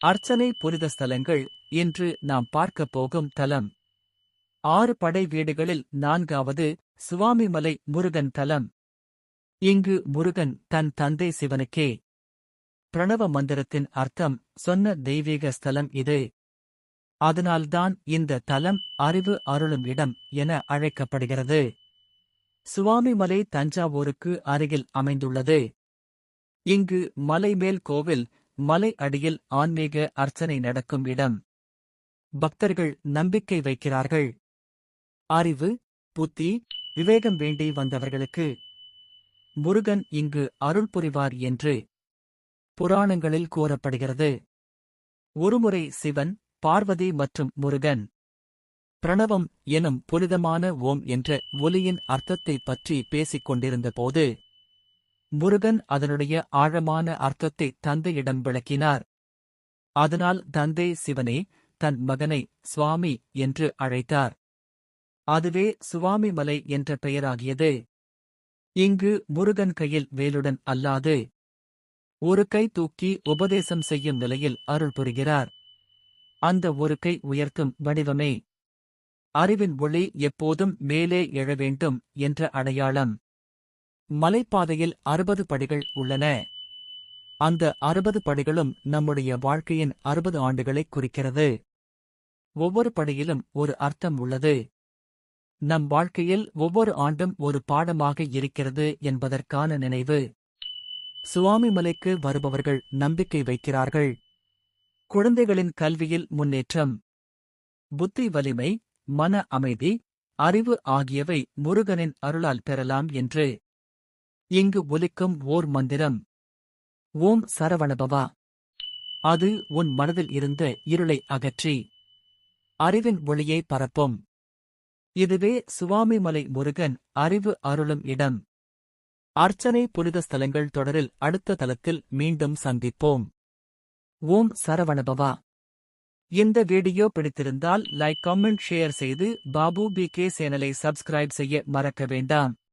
அர்ச்சனை புனித ஸ்தலங்கள் இன்று நாம் பார்க்கப் போகும் தலம். ஆறு படை வீடுகளில் நான்காவது சுவாமிமலை முருகன் தலம். இங்கு முருகன் தன் தந்தை சிவனுக்கே. பிரணவ மந்திரத்தின் அர்த்தம் சொன்ன தெய்வீக ஸ்தலம் இது. அதனால்தான் இந்த தலம் அறிவு அருளும் இடம் என அழைக்கப்படுகிறது. சுவாமிமலை தஞ்சாவூருக்கு அருகில் அமைந்துள்ளது. இங்கு மலைமேல் கோவில் மலை அடியில் ஆன்மீக அர்ச்சனை நடக்கும் இடம். பக்தர்கள் நம்பிக்கை வைக்கிறார்கள். அறிவு புத்தி விவேகம் வேண்டி வந்தவர்களுக்கு முருகன் இங்கு அருள் புரிவார் என்று புராணங்களில் கூறப்படுகிறது. ஒருமுறை சிவன் பார்வதி மற்றும் முருகன் பிரணவம் எனும் புனிதமான ஓம் என்ற ஒலியின் அர்த்தத்தைப் பற்றி பேசிக் கொண்டிருந்தபோது முருகன் அதனுடைய ஆழமான அர்த்தத்தை தந்தையிடம் விளக்கினார். அதனால் தந்தை சிவனே தன் மகனை சுவாமி என்று அழைத்தார். அதுவே சுவாமி மலை என்ற பெயராகியது. இங்கு முருகன் கையில் வேலுடன் அல்லாது ஒரு கை தூக்கி உபதேசம் செய்யும் நிலையில் அருள் புரிகிறார். அந்த ஒரு கை உயர்த்தும் வடிவமே. அறிவின் ஒளி எப்போதும் மேலே எழ வேண்டும் என்ற அடையாளம். மலைப்பாதையில் அறுபது படிகள் உள்ளன. அந்த அறுபது படிகளும் நம்முடைய வாழ்க்கையின் அறுபது ஆண்டுகளைக் குறிக்கிறது. ஒவ்வொரு படியிலும் ஒரு அர்த்தம் உள்ளது. நம் வாழ்க்கையில் ஒவ்வொரு ஆண்டும் ஒரு பாடமாக இருக்கிறது என்பதற்கான நினைவு. சுவாமிமலைக்கு வருபவர்கள் நம்பிக்கை வைக்கிறார்கள். குழந்தைகளின் கல்வியில் முன்னேற்றம். புத்தி வலிமை மன அமைதி அறிவு ஆகியவை முருகனின் அருளால் பெறலாம் என்று இங்கு ஒலிக்கும் ஓர் மந்திரம். ஓம் சரவணபவா. அது உன் மனதில் இருந்த இருளை அகற்றி. அறிவின் ஒளியை பரப்பும். இதுவே சுவாமிமலை முருகன் அறிவு அருளும் இடம். அர்ச்சனை புனித ஸ்தலங்கள் தொடரில் அடுத்த தலத்தில் மீண்டும் சந்திப்போம். ஓம் சரவணபவா. இந்த வீடியோ பிடித்திருந்தால் லைக் கமெண்ட் ஷேர் செய்து பாபு பி கே சேனலை சப்ஸ்கிரைப் செய்ய மறக்க வேண்டாம்.